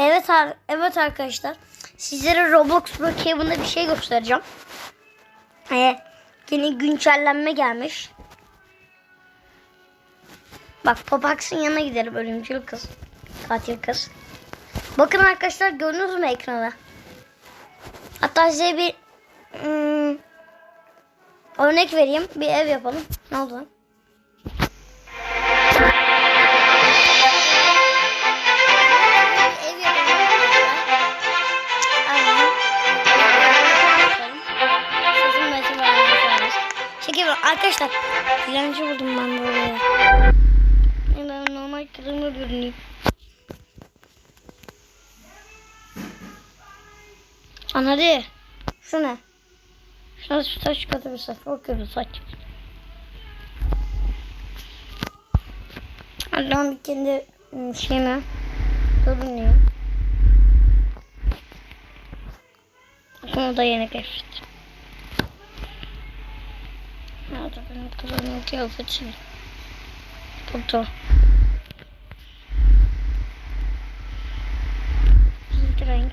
Evet evet arkadaşlar. Sizlere Roblox Brookhaven'da bir şey göstereceğim. Ee, yeni güncellenme gelmiş. Bak Popax'ın yanına giderim ölümcül kız. Katil kız. Bakın arkadaşlar gördünüz mü ekrana? Hatta size bir hmm, örnek vereyim. Bir ev yapalım. Ne oldu lan? Arkadaşlar. Dilenci buldum ben böyle. Ben normal kırmızı görüneyim. Lan hadi. Şu ne? Şuna şu saç katı bir saç. Bakıyorum saç. Bir kendi ım, şeyime görünüyor. Bunu da yeni keşfettim. Nerede benim kızımın kıyafeti? Burada. Renk.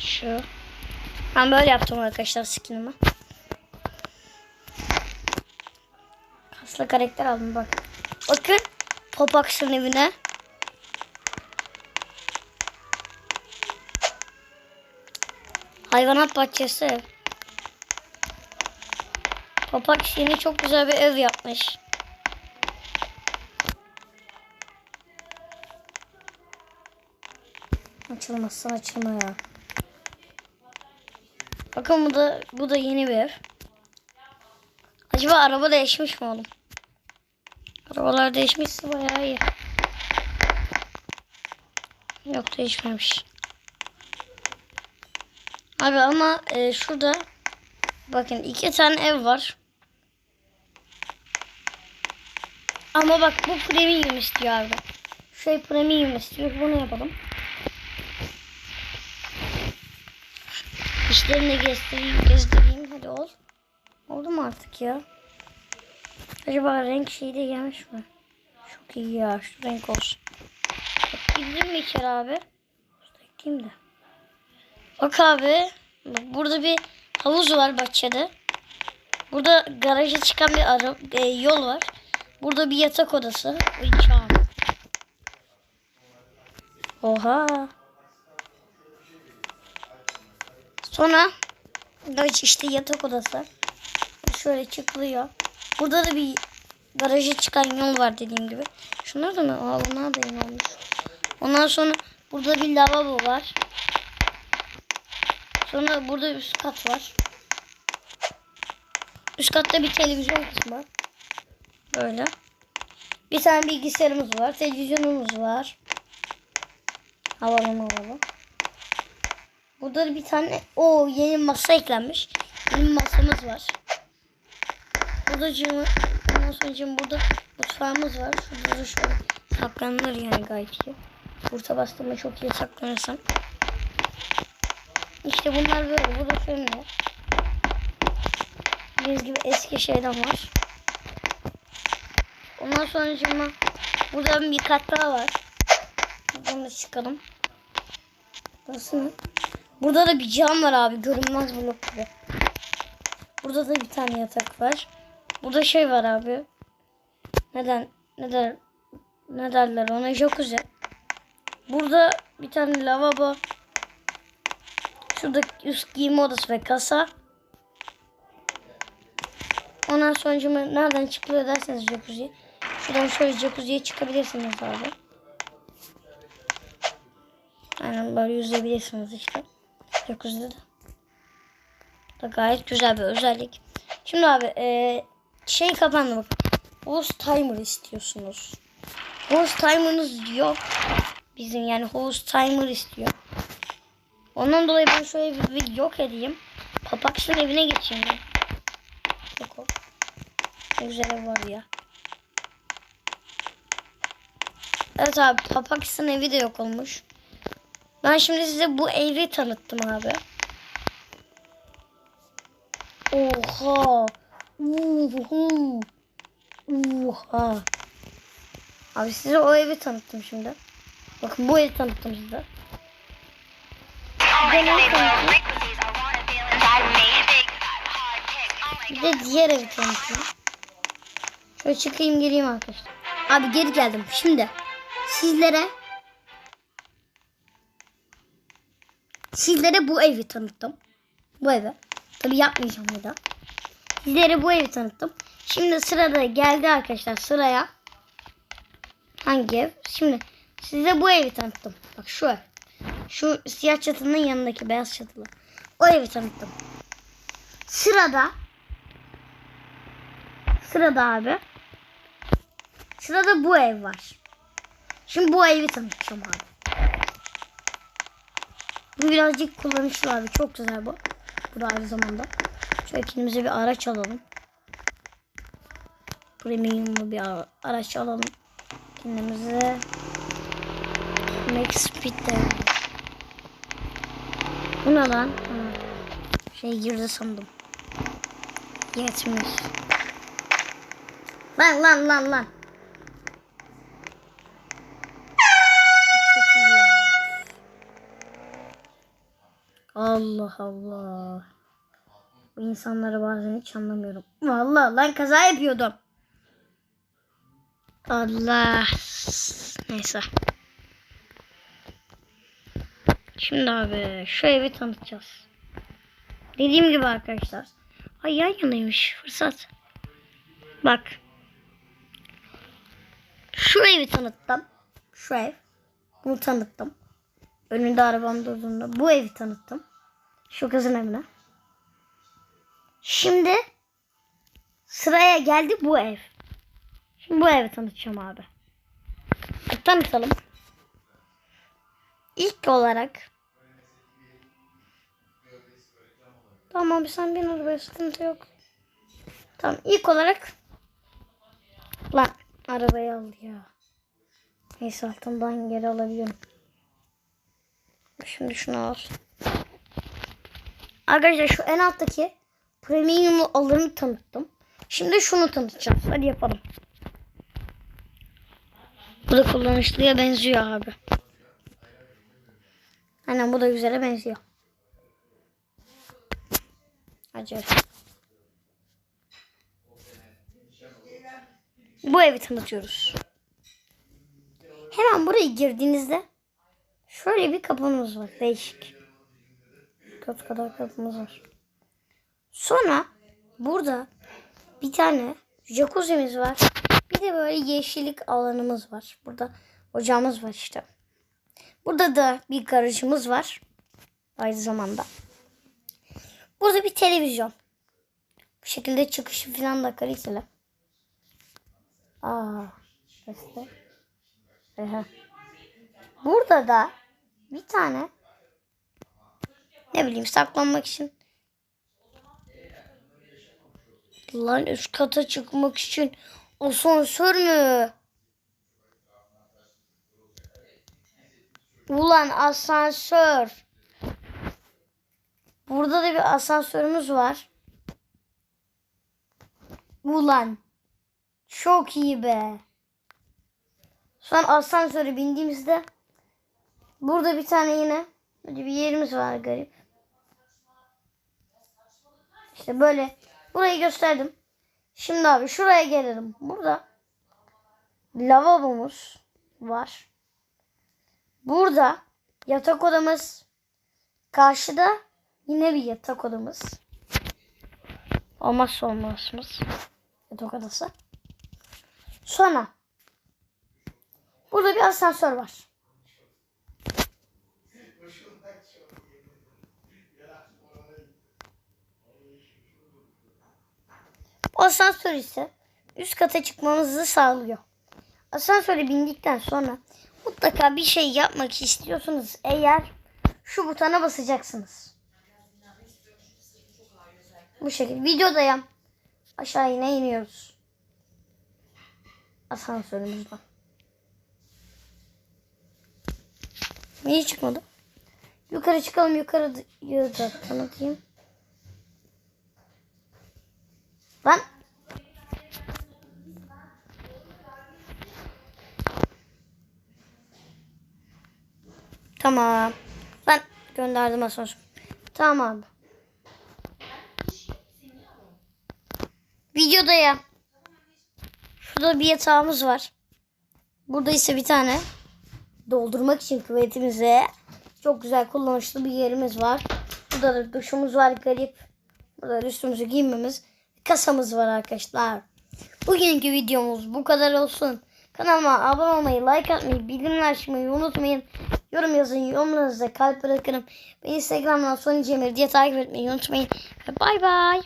Şu. Ben böyle yaptım arkadaşlar skinimi. Kaslı karakter aldım bak. Bakın Popax'ın evine. Hayvanat bahçesi. Popax yeni çok güzel bir ev yapmış. Açılmazsan açılma ya. Bakın bu da bu da yeni bir ev. Acaba araba değişmiş mi oğlum? Arabalar değişmişse bayağı iyi. Yok değişmemiş. Abi ama e, şurada bakın iki tane ev var. Ama bak bu premium istiyor abi. Şey premium istiyor. Bunu yapalım. İşlerini göstereyim, gezdireyim. Hadi ol. Oldu mu artık ya? Acaba renk şeyi de gelmiş mi? Çok iyi ya. Şu renk olsun. Girdim mi içeri abi? Bakayım da. Bak abi. Bak, burada bir havuz var bahçede. Burada garaja çıkan bir ara, e, yol var. Burada bir yatak odası. Oha. Sonra işte yatak odası. Şöyle çıkılıyor. Burada da bir garaja çıkan yol var dediğim gibi. Şunlar da mı? Aa bunlar da yeni olmuş. Ondan sonra burada bir lavabo var. Sonra burada üst kat var. Üst katta bir televizyon kısmı. Böyle. Bir tane bilgisayarımız var. Televizyonumuz var. Havalı havalı. Burada da bir tane o yeni masa eklenmiş. Yeni masamız var. Burada cım, ondan sonra burada mutfağımız var. Şurada da şöyle saklanılır yani gayet iyi. Kurta bastığımda çok iyi saklanırsam. İşte bunlar böyle. Burada fırın var. Gibi eski şeyden var. Ondan sonra cıma burada bir kat daha var. Buradan da çıkalım. Burası ne? Burada da bir cam var abi. Görünmez blok gibi. Burada da bir tane yatak var. Burada şey var abi. Neden? Ne der? Ne derler ona? Jacuzzi. Burada bir tane lavabo. Şurada üst giyim odası ve kasa. Ondan sonra nereden çıkılıyor derseniz jacuzzi. Şuradan şöyle jacuzziye çıkabilirsiniz abi. Aynen böyle yüzebilirsiniz işte. Jacuzzi'de de. Da gayet güzel bir özellik. Şimdi abi e, şey kapandı bak. Host timer istiyorsunuz. Host timer'ınız yok. Bizim yani host timer istiyor. Ondan dolayı ben şöyle bir, bir yok edeyim. Papax'ın evine geçeyim ben. Ne güzel ev var ya. Evet abi Papax'ın evi de yok olmuş. Ben şimdi size bu evi tanıttım abi. Oha. Uhu. Oha. Abi size o evi tanıttım şimdi. Bakın bu evi tanıttım size. Bir de tanıttım? diğer evi tanıtayım. Şöyle çıkayım gireyim arkadaşlar. Abi geri geldim. Şimdi sizlere sizlere bu evi tanıttım. Bu evi. Tabi yapmayacağım ya da. Sizlere bu evi tanıttım. Şimdi sırada geldi arkadaşlar sıraya. Hangi ev? Şimdi size bu evi tanıttım. Bak şu ev. Şu siyah çatının yanındaki beyaz çatılı. O evi tanıttım. Sırada Sırada abi. Sırada bu ev var. Şimdi bu evi tanıtacağım abi. Bu birazcık kullanışlı abi. Çok güzel bu. Bu da aynı zamanda. Şöyle kendimize bir araç alalım. Premium'lu bir ara- araç alalım. Kendimize Max Speed de. Bu ne lan? Şey girdi sandım. Yetmiş. Lan lan lan lan. Allah Allah. Bu insanları bazen hiç anlamıyorum. Vallahi lan kaza yapıyordum. Allah. Neyse. Şimdi abi şu evi tanıtacağız. Dediğim gibi arkadaşlar. Ay yan yanaymış fırsat. Bak. Şu evi tanıttım. Şu ev. Bunu tanıttım. Önünde arabam durduğunda bu evi tanıttım. Şu kızın evine. Şimdi sıraya geldi bu ev. Şimdi bu evi tanıtacağım abi. Tanıtalım. İlk olarak Tamam sen bin arabaya sıkıntı yok. Tamam ilk olarak Lan arabayı al ya. Neyse altından geri alabiliyorum. Şimdi şunu al. Arkadaşlar şu en alttaki premium alırını tanıttım. Şimdi şunu tanıtacağız. Hadi yapalım. Bu da kullanışlıya benziyor abi. Aynen bu da güzele benziyor. Acı. Bu evi tanıtıyoruz. Hemen buraya girdiğinizde şöyle bir kapımız var. Değişik. Dört kadar kapımız var. Sonra burada bir tane jacuzzi'miz var. Bir de böyle yeşillik alanımız var. Burada ocağımız var işte. Burada da bir garajımız var. Aynı zamanda. Burada bir televizyon. Bu şekilde çıkışı falan da kaliteli. Aa. Aha. Burada da bir tane ne bileyim saklanmak için Lan üst kata çıkmak için asansör mü? Ulan asansör. Burada da bir asansörümüz var. Ulan. Çok iyi be. Şu an asansöre bindiğimizde burada bir tane yine böyle bir yerimiz var garip. İşte böyle burayı gösterdim. Şimdi abi şuraya gelelim. Burada lavabomuz var. Burada yatak odamız. Karşıda yine bir yatak odamız. Olmazsa olmazımız. Yatak odası. Sonra burada bir asansör var. Asansör ise üst kata çıkmamızı sağlıyor. Asansöre bindikten sonra mutlaka bir şey yapmak istiyorsanız eğer şu butona basacaksınız. Bu şekilde videodayım. Aşağı yine iniyoruz. Asansörümüzden. Niye çıkmadı? Yukarı çıkalım yukarı da tanıtayım. Lan. Tamam. Ben gönderdim asansör. Tamam. Videoda ya. Şurada bir yatağımız var. Burada ise bir tane doldurmak için küvetimize çok güzel kullanışlı bir yerimiz var. Burada da duşumuz var garip. Burada da üstümüzü giymemiz. Kasamız var arkadaşlar. Bugünkü videomuz bu kadar olsun. Kanalıma abone olmayı, like atmayı, bildirimler açmayı unutmayın. Yorum yazın, yorumlarınızda kalp bırakırım. Beni Instagram'dan Sony Cemil diye takip etmeyi unutmayın. Bay bay.